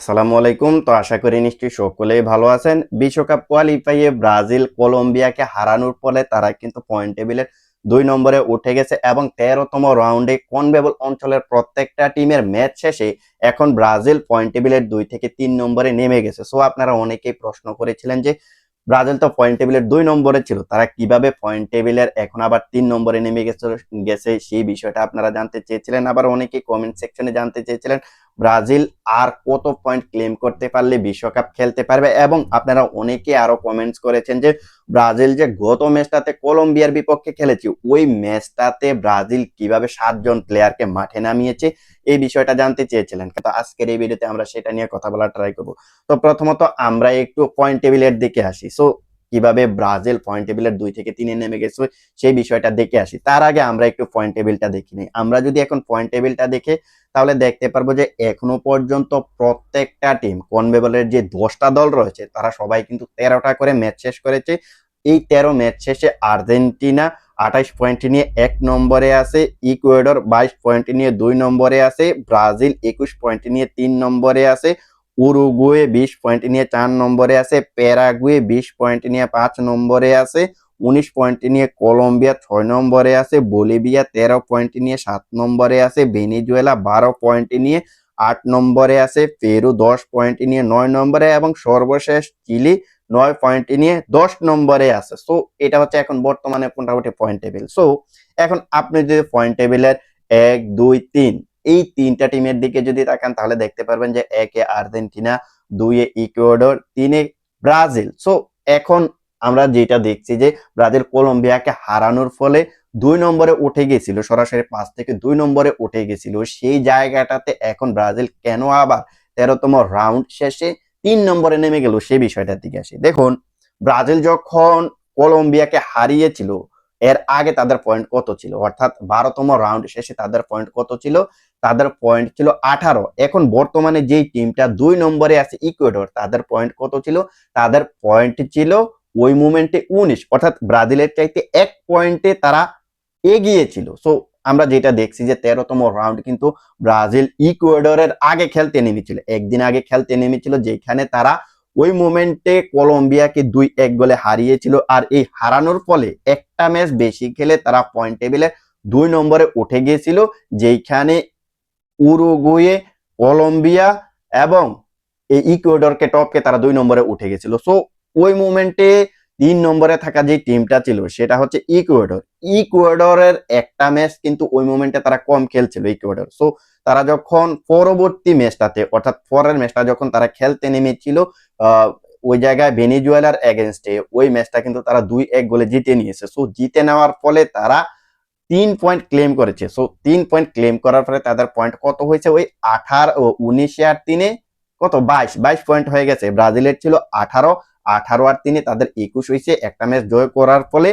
আসসালামু আলাইকুম। তো আশা করি নিশ্চয়ই সকলেই ভালো আছেন। বিশ্বকাপ কোয়ালিফাইয়ে ব্রাজিল কলম্বিয়াকে হারানোর ফলে তারা কিন্তু পয়েন্ট টেবিলের দুই নম্বরে উঠে গেছে এবং তেরোতম রাউন্ডে কনবেবল অঞ্চলের প্রত্যেকটা টিমের ম্যাচ শেষে এখন ব্রাজিল পয়েন্ট টেবিলের দুই থেকে তিন নম্বরে নেমে গেছে। সো আপনারা অনেকেই প্রশ্ন করেছিলেন যে, ব্রাজিল তো পয়েন্ট টেবিলের দুই নম্বরে ছিল, তারা কীভাবে পয়েন্ট টেবিলের এখন আবার তিন নম্বরে নেমে গেছে গেছে সেই বিষয়টা আপনারা জানতে চেয়েছিলেন। আবার অনেকেই কমেন্ট সেকশনে জানতে চেয়েছিলেন। ব্রাজিল আর কত পয়েন্ট ক্লেম করতে পারলে বিশ্বকাপ খেলতে পারবে? এবং আপনারা অনেকে আরও কমেন্টস করেছেন যে, ব্রাজিল যে গত ম্যাচটাতে কলম্বিয়ার বিপক্ষে খেলেছে, ওই ম্যাচটাতে ব্রাজিল কীভাবে সাতজন প্লেয়ারকে মাঠে নামিয়েছে, এই বিষয়টা জানতে চেয়েছিলেন। কিন্তু আজকের এই ভিডিওতে আমরা সেটা নিয়ে কথা বলার ট্রাই করব। তো প্রথমত আমরা একটু পয়েন্ট টেবিলের দিকে আসি। সো কীভাবে ব্রাজিল পয়েন্ট টেবিলের দুই থেকে তিনে নেমে গেছে, সেই বিষয়টা দেখে আসি। তার আগে আমরা একটু পয়েন্ট টেবিলটা দেখি নিই। আমরা যদি এখন পয়েন্ট টেবিলটা দেখে, তাহলে দেখতে পারব যে এখনও পর্যন্ত প্রত্যেকটা টিম কনবেবলের যে দশটা দল রয়েছে, তারা সবাই কিন্তু তেরোটা করে ম্যাচ শেষ করেছে। এই তেরো ম্যাচ শেষে আর্জেন্টিনা আঠাইশ পয়েন্ট নিয়ে এক নম্বরে আছে, ইকুয়েডর বাইশ পয়েন্ট নিয়ে দুই নম্বরে আছে, ব্রাজিল একুশ পয়েন্ট নিয়ে তিন নম্বরে আছে উরুগুয়ে বিশ পয়েন্ট নিয়ে চার নম্বরে আছে, প্যারাগুয়ে বিশ পয়েন্ট নিয়ে পাঁচ নম্বরে আছে, উনিশ পয়েন্ট নিয়ে কলম্বিয়া ছয় নম্বরে আছে, বলিভিয়া তেরো পয়েন্ট নিয়ে সাত নম্বরে আছে, ভেনিজুয়েলা বারো পয়েন্ট নিয়ে আট নম্বরে আছে, পেরু দশ পয়েন্ট নিয়ে নয় নম্বরে এবং সর্বশেষ চিলি নয় পয়েন্ট নিয়ে দশ নম্বরে আছে। সো এটা হচ্ছে এখন বর্তমানে মোটামুটি পয়েন্ট টেবিল সো এখন আপনি যদি পয়েন্ট টেবিলের এক, দুই, তিন এই তিনটা টিমের দিকে যদি তাকান, তাহলে দেখতে পারবেন যে একে আর্জেন্টিনা, দুইয়ে ইকুয়েডর, তিনে ব্রাজিল। সো এখন আমরা যেটা দেখছি যে ব্রাজিল কলম্বিয়াকে হারানোর ফলে দুই নম্বরে উঠে গেছিল, সরাসরি পাঁচ থেকে দুই নম্বরে উঠে গেছিল। সেই জায়গাটাতে এখন ব্রাজিল কেন আবার তেরোতম রাউন্ড শেষে তিন নম্বরে নেমে গেল সেই বিষয়টার দিকে আসি। দেখুন, ব্রাজিল যখন কলম্বিয়াকে হারিয়েছিল এর আগে তাদের পয়েন্ট কত ছিল? অর্থাৎ বারোতম রাউন্ড শেষে তাদের পয়েন্ট কত ছিল? তাদের পয়েন্ট ছিল আঠারো। এখন বর্তমানে যেই টিমটা দুই নম্বরে আছে ইকুয়েডর তাদের পয়েন্ট কত ছিল? তাদের পয়েন্ট ছিল ওই মুমেন্টে উনিশ। অর্থাৎ ব্রাজিলের চাইতে এক পয়েন্টে তারা এগিয়ে ছিল। সো আমরা যেটা দেখছি যে তেরোতম রাউন্ড কিন্তু ব্রাজিল ইকুয়েডরের আগে খেলতে নেমেছিল। একদিন আগে খেলতে নেমেছিল, যেখানে তারা ওই মোমেন্টে কলম্বিয়াকে দুই এক গোলে হারিয়েছিল আর এই হারানোর ফলে একটা ম্যাচ বেশি খেলে তারা পয়েন্ট টেবিলে দুই নম্বরে উঠে গিয়েছিল, যেইখানে উরুগুয়ে, কলম্বিয়া এবং এই ইকুয়েডরকে টপকে তারা দুই নম্বরে উঠে গেছিল সো ওই মুমেন্টে তিন নম্বরে থাকা যে টিমটা ছিল সেটা হচ্ছে ইকুয়েডর ইকুয়েডরের একটা ম্যাচ কিন্তু ওই মোমেন্টে তারা কম খেলছিল ইকুয়েডর সো তারা যখন পরবর্তী ম্যাচটাতে অর্থাৎ পরের ম্যাচটা যখন তারা খেলতে নেমেছিল ওই জায়গায় ভেনিজুয়েলার এগেনস্টে ওই ম্যাচটা কিন্তু তারা দুই এক গোলে জিতে নিয়েছে। সো জিতে নেওয়ার ফলে তারা তিন পয়েন্ট ক্লেম করেছে। সো তিন পয়েন্ট ক্লেম করার ফলে তাদের পয়েন্ট কত হয়েছে? ওই আঠার, উনিশে আর তিনে কত? বাইশ। বাইশ পয়েন্ট হয়ে গেছে। ব্রাজিলের ছিল আঠারো আঠারো আর তিনে তাদের একুশ হয়েছে। একটা ম্যাচ জয় করার ফলে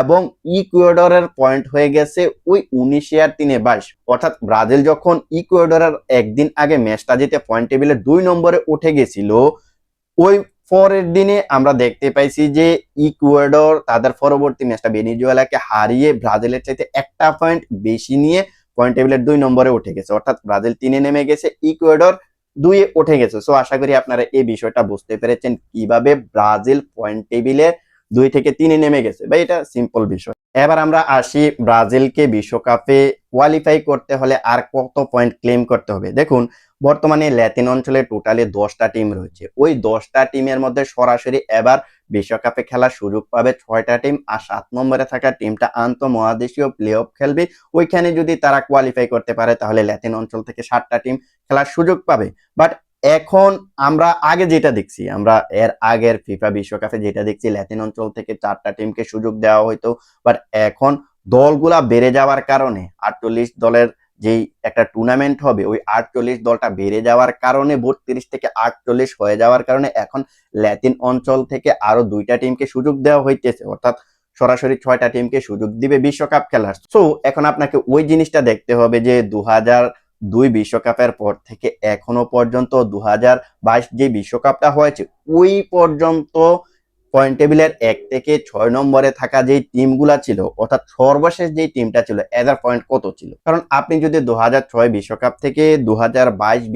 এবং ইকুয়েডরের পয়েন্ট হয়ে গেছে ওই উনিশে আর তিনে বাইশ। অর্থাৎ ব্রাজিল যখন ইকুয়েডরের একদিন আগে ম্যাচটা জিতে পয়েন্ট টেবিলে দুই নম্বরে উঠে গেছিল, ওই পরের দিনে আমরা দেখতে পাইছি যে ইকুয়েডর তাদের পরবর্তী ম্যাচটা ভেনিজুয়েলাকে হারিয়ে ব্রাজিলের চাইতে একটা পয়েন্ট বেশি নিয়ে পয়েন্ট টেবিলের দুই নম্বরে উঠে গেছে। অর্থাৎ ব্রাজিল তিনে নেমে গেছে, ইকুয়েডর দুইয়ে উঠে গেছে। সো আশা করি আপনারা এই বিষয়টা বুঝতে পেরেছেন কীভাবে ব্রাজিল পয়েন্ট টেবিলে দুই থেকে তিনে নেমে গেছে। বা এটা সিম্পল বিষয়। এবার আমরা আসি ব্রাজিলকে বিশ্বকাপে কোয়ালিফাই করতে হলে আর কত পয়েন্ট ক্লেম করতে হবে। দেখুন, বর্তমানে ল্যাতিন অঞ্চলে টোটালি দশটা টিম রয়েছে। ওই দশটা টিমের মধ্যে সরাসরি এবার বিশ্বকাপে খেলার সুযোগ পাবে ছয়টা টিম আর সাত নম্বরে থাকা টিমটা আন্ত মহাদেশীয় প্লে অফ খেলবে। ওইখানে যদি তারা কোয়ালিফাই করতে পারে, তাহলে ল্যাতিন অঞ্চল থেকে সাতটা টিম খেলার সুযোগ পাবে। বাট এখন আমরা আগে যেটা দেখছি, আমরা এর আগের ফিফা বিশ্বকাপে যেটা দেখছি ল্যাটিন অঞ্চল থেকে চারটা টিমকে সুযোগ দেওয়া হইতো। বাট এখন দলগুলা বেড়ে যাওয়ার কারণে, আটচল্লিশ দলের যেই একটা টুর্নামেন্ট হবে, ওই আটচল্লিশ দলটা বেড়ে যাওয়ার কারণে, বত্রিশ থেকে আটচল্লিশ হয়ে যাওয়ার কারণে এখন ল্যাতিন অঞ্চল থেকে আরও দুইটা টিমকে সুযোগ দেওয়া হইতেছে। অর্থাৎ সরাসরি ছয়টা টিমকে সুযোগ দিবে বিশ্বকাপ খেলার। সো এখন আপনাকে ওই জিনিসটা দেখতে হবে যে দু হাজার দুই বিশ্বকাপের পর থেকে এখনও পর্যন্ত দু যে বিশ্বকাপটা হয়েছে, ওই পর্যন্ত পয়েন্ট টেবিলের এক থেকে ছয় নম্বরে থাকা যে টিমগুলা ছিল, অর্থাৎ সর্বশেষ যে টিমটা ছিল এদের পয়েন্ট কত ছিল? কারণ আপনি যদি দু বিশ্বকাপ থেকে দু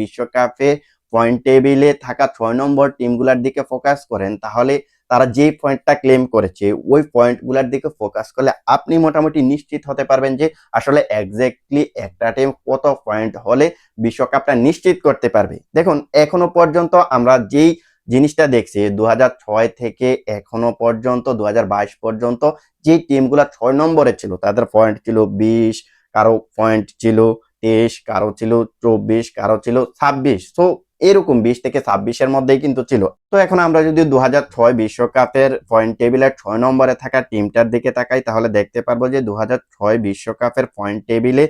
বিশ্বকাপে পয়েন্ট টেবিলে থাকা ছয় নম্বর টিমগুলোর দিকে ফোকাস করেন, তাহলে তারা যে পয়েন্টটা ক্লেম করেছে, ওই পয়েন্টগুলোর দিকে ফোকাস করলে আপনি মোটামুটি নিশ্চিত হতে পারবেন যে আসলে এক্স্যাক্টলি একটা টিম কত পয়েন্ট হলে বিশ্বকাপটা নিশ্চিত করতে পারবে। দেখুন, এখনও পর্যন্ত আমরা যেই জিনিসটা দেখছি দু হাজার ছয় থেকে এখনও পর্যন্ত দু হাজার বাইশ পর্যন্ত যে টিমগুলা ছয় নম্বরে ছিল, তাদের পয়েন্ট ছিল বিশ, কারও পয়েন্ট ছিল তেইশ, কারও ছিল চব্বিশ, কারও ছিল ছাব্বিশ। তো এরকম বিশ থেকে ছাব্বিশের মধ্যেই কিন্তু ছিল। তো এখন আমরা যদি দু বিশ্বকাপের পয়েন্ট টেবিলের ছয় নম্বরে থাকা টিমটার দিকে তাকাই, তাহলে দেখতে পারব যে দু বিশ্বকাপের পয়েন্ট টেবিলে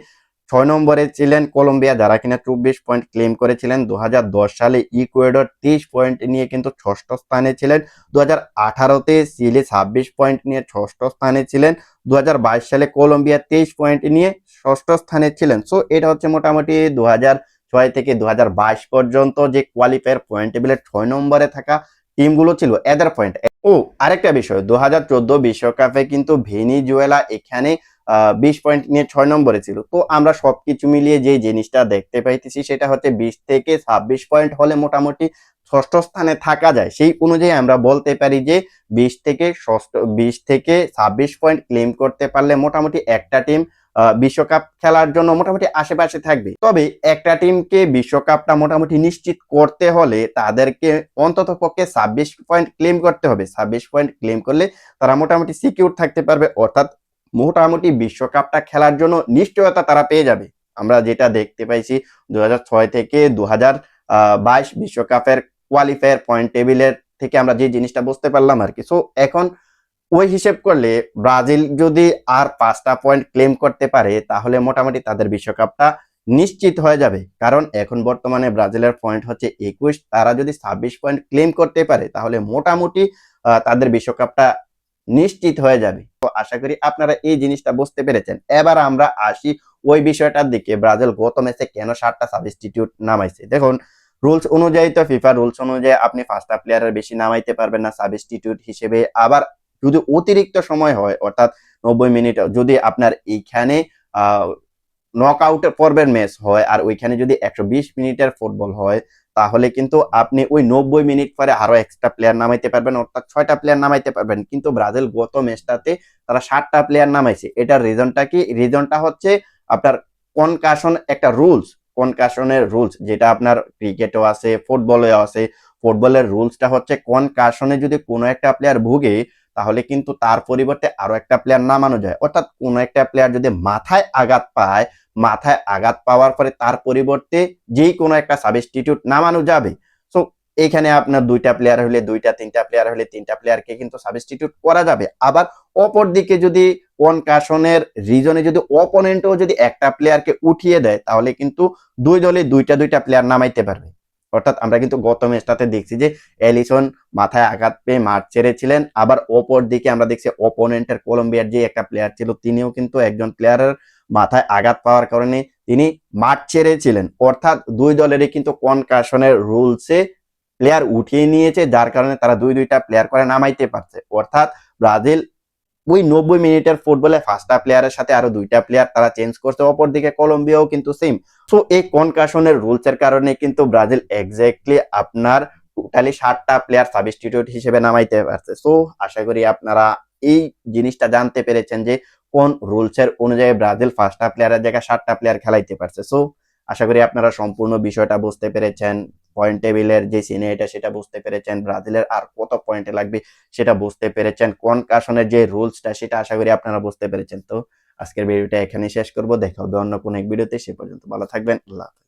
ছয় নম্বরে ছিলেন কলম্বিয়া, যারা কিনা চব্বিশ পয়েন্ট ক্লেম করেছিলেন। দু হাজার দশ সালে ইকুয়েডর তেইশ পয়েন্ট নিয়ে কিন্তু ষষ্ঠ স্থানে ছিলেন। দু হাজার আঠারোতে চিলি ছাব্বিশ পয়েন্ট নিয়ে ষষ্ঠ স্থানে ছিলেন। দু হাজার বাইশ সালে কলম্বিয়া তেইশ পয়েন্ট নিয়ে ষষ্ঠ স্থানে ছিলেন। সো এটা হচ্ছে মোটামুটি দু হাজার ছয় থেকে দু হাজার বাইশ পর্যন্ত যে কোয়ালিফায়ার পয়েন্ট টেবিলের ছয় নম্বরে থাকা টিমগুলো ছিল, এদের পয়েন্ট ও, আরেকটা বিষয় দু হাজার চোদ্দ বিশ্বকাপে কিন্তু ভেনিজুয়েলা এখানে বিশ পয়েন্ট নিয়ে ছয় নম্বরে ছিল। তো আমরা সবকিছু মিলিয়ে যে জিনিসটা দেখতে পাইতেছি, সেটা হচ্ছে বিশ থেকে ছাব্বিশ পয়েন্ট হলে মোটামুটি ষষ্ঠ স্থানে থাকা যায়। সেই অনুযায়ী আমরা বলতে পারি যে বিশ থেকে ষষ্ঠ, বিশ থেকে ছাব্বিশ পয়েন্ট ক্লেম করতে পারলে মোটামুটি একটা টিম বিশ্বকাপ খেলার জন্য মোটামুটি আশেপাশে থাকবে। তবে একটা টিমকে বিশ্বকাপটা মোটামুটি নিশ্চিত করতে হলে তাদেরকে অন্তত পক্ষে ছাব্বিশ পয়েন্ট ক্লেম করতে হবে। ছাব্বিশ পয়েন্ট ক্লেম করলে তারা মোটামুটি সিকিউর থাকতে পারবে। অর্থাৎ মোটামুটি বিশ্বকাপটা খেলার জন্য নিশ্চয়তা তারা পেয়ে যাবে। আমরা যেটা দেখতে পাইছি দু হাজার ছয় থেকে দু বাইশ বিশ্বকাপের কোয়ালিফায়ার পয়েন্ট টেবিলের থেকে আমরা যে জিনিসটা বুঝতে পারলাম আর কি। সো এখন ওই হিসেব করলে ব্রাজিল যদি আর পাঁচটা পয়েন্ট ক্লেম করতে পারে, তাহলে মোটামুটি তাদের বিশ্বকাপটা নিশ্চিত হয়ে যাবে। কারণ এখন বর্তমানে ব্রাজিলের পয়েন্ট হচ্ছে একুশ, তারা যদি ছাব্বিশ পয়েন্ট ক্লেম করতে পারে, তাহলে মোটামুটি তাদের বিশ্বকাপটা নিশ্চিত হয়ে যাবে। তো আশা করি আপনারা এই জিনিসটা বুঝতে পেরেছেন। এবার আমরা আসি ওই বিষয়টার দিকে। ব্রাজিল গত ম্যাচে কেন সাতটা সাবস্টিটিউট নামাইছে? দেখুন রুলস অনুযায়ী তো ফিফা রুলস অনুযায়ী আপনি পাঁচটা প্লেয়ারের বেশি নামাইতে পারবেন না সাবস্টিটিউট হিসেবে। আবার যদি অতিরিক্ত সময় হয়, অর্থাৎ নব্বই মিনিট, যদি আপনার এইখানে নক আউটের পর্বের ম্যাচ হয় আর ওইখানে যদি একশো বিশ মিনিটের ফুটবল হয়, তাহলে কিন্তু আপনি ওই নব্বই মিনিট পরে আরও এক্সট্রা প্লেয়ার নামাইতে পারবেন, অর্থাৎ ছয়টা প্লেয়ার নামাইতে পারবেন। কিন্তু ব্রাজিল গত ম্যাচটাতে তারা সাতটা প্লেয়ার নামাইছে। এটার রিজনটা কি? রিজনটা হচ্ছে আপনার কনকাশন একটা রুলস কনকাশনের রুলস যেটা আপনার ক্রিকেটও আছে ফুটবলেও আছে ফুটবলের রুলসটা হচ্ছে কনকাশনে যদি কোনো একটা প্লেয়ার ভুগে, তাহলে কিন্তু তার পরিবর্তে আরও একটা প্লেয়ার নামানো যায়। অর্থাৎ কোনো একটা প্লেয়ার যদি মাথায় আঘাত পায়, মাথায় আঘাত পাওয়ার পরে তার পরিবর্তে যেই কোনো একটা সাবস্টিটিউট নামানো যাবে। সো এখানে আপনার দুইটা প্লেয়ার হলে, দুইটা, তিনটা প্লেয়ার হলে, তিনটা প্লেয়ারকে কিন্তু সাবস্টিটিউট করা যাবে। আবার অপর দিকে যদি কনকাশনের রিজনে যদি অপোনেন্টও যদি একটা প্লেয়ারকে উঠিয়ে দেয়, তাহলে কিন্তু দুই দলে দুইটা দুইটা প্লেয়ার নামাইতে পারবে। অর্থাৎ আমরা কিন্তু গত ম্যাচটাতে দেখছি যে এলিসন মাথায় আঘাত পেয়ে মাঠ ছেড়েছিলেন, আবার অপর দিকে আমরা দেখছি অপোনেন্টের কলম্বিয়ার যে একটা প্লেয়ার ছিল, তিনিও কিন্তু একজন প্লেয়ারের মাথায় আঘাত পাওয়ার কারণে তিনি মাঠ ছেড়েছিলেন। অর্থাৎ দুই দলেরই কিন্তু কনকাশনের রুলসে প্লেয়ার উঠিয়ে নিয়েছে, যার কারণে তারা দুই দুইটা প্লেয়ার করে নামাইতে পারছে। অর্থাৎ ব্রাজিল ওই নব্বই মিনিটের ফুটবলে ফার্স্টটা প্লেয়ারের সাথে আরও দুইটা প্লেয়ার তারা চেঞ্জ করছে। অপরদিকে কলম্বিয়াও কিন্তু সেম সো এই কনকাশনের রুলস এর কারণে কিন্তু ব্রাজিল এক্স্যাক্টলি আপনার টোটালি ষাটটা প্লেয়ার সাবস্টিটিউট হিসেবে নামাইতে পারছে। সো আশা করি আপনারা এই জিনিসটা জানতে পেরেছেন যে কোন রুলস এর অনুযায়ী ব্রাজিল ফার্স্টটা প্লেয়ারের জায়গায় ষাটটা প্লেয়ার খেলাইতে পারছে। সো আশা করি আপনারা সম্পূর্ণ বিষয়টা বুঝতে পেরেছেন। পয়েন্ট টেবিলের যে সিনে এটা সেটা বুঝতে পেরেছেন। ব্রাজিলের আর কত পয়েন্টে লাগবে সেটা বুঝতে পেরেছেন। কোন কাশনের যে রুলসটা সেটা আশা করি আপনারা বুঝতে পেরেছেন। তো আজকের ভিডিওটা এখানে শেষ করব। দেখা হবে অন্য কোনো এক ভিডিওতে সে পর্যন্ত ভালো থাকবেন। আল্লাহ